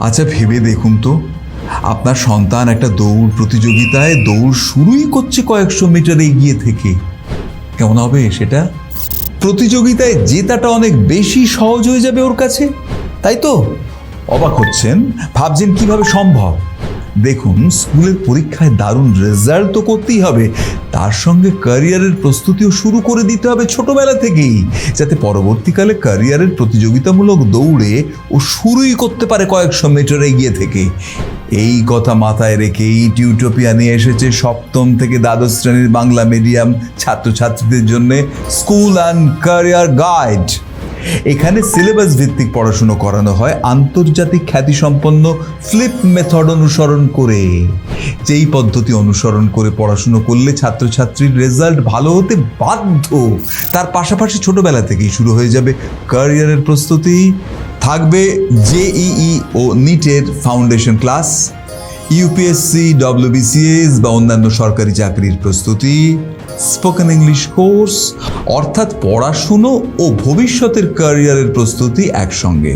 আচ্ছা ভেবে দেখুন তো। আপনার সন্তান একটা দৌড় প্রতিযোগিতায় দৌড় শুরুই করছে কয়েকশো মিটার এগিয়ে থেকে। কেমন হবে সেটা? প্রতিযোগিতায় জেতাটা অনেক বেশি সহজ হয়ে যাবে ওর কাছে, তাই তো? অবাক হচ্ছেন, ভাবছেন কীভাবে সম্ভব? দেখুন, স্কুলের পরীক্ষায় দারুণ রেজাল্ট তো করতেই হবে। তার সঙ্গে ক্যারিয়ারের প্রস্তুতিও শুরু করে দিতে হবে ছোটবেলা থেকেই, যাতে পরবর্তীকালে ক্যারিয়ারের প্রতিযোগিতামূলক দৌড়ে ও শুরুই করতে পারে কয়েকশো মিটার এগিয়ে থেকে। এই কথা মাথায় রেখেই টিউটোপিয়া নিয়ে এসেছে সপ্তম থেকে দ্বাদশ শ্রেণির বাংলা মিডিয়াম ছাত্রছাত্রীদের জন্য স্কুল অ্যান্ড ক্যারিয়ার গাইড এখানে সিলেবাস ভিত্তিক পড়াশুনো করানো হয় আন্তর্জাতিক খ্যাতিসম্পন্ন ফ্লিপ মেথড অনুসরণ করে। যেই পদ্ধতি অনুসরণ করে পড়াশুনো করলে ছাত্রছাত্রীর রেজাল্ট ভালো হতে বাধ্য। তার পাশাপাশি ছোটবেলা থেকেই শুরু হয়ে যাবে ক্যারিয়ারের প্রস্তুতি। থাকবে জেইই ও নিটের ফাউন্ডেশন ক্লাস ইউপিএসসি ডব্লিউবিসিএস বা অন্যান্য সরকারি চাকরির প্রস্তুতি স্পোকেন ইংলিশ কোর্স অর্থাৎ পড়াশুনো ও ভবিষ্যতের ক্যারিয়ারের প্রস্তুতি একসঙ্গে।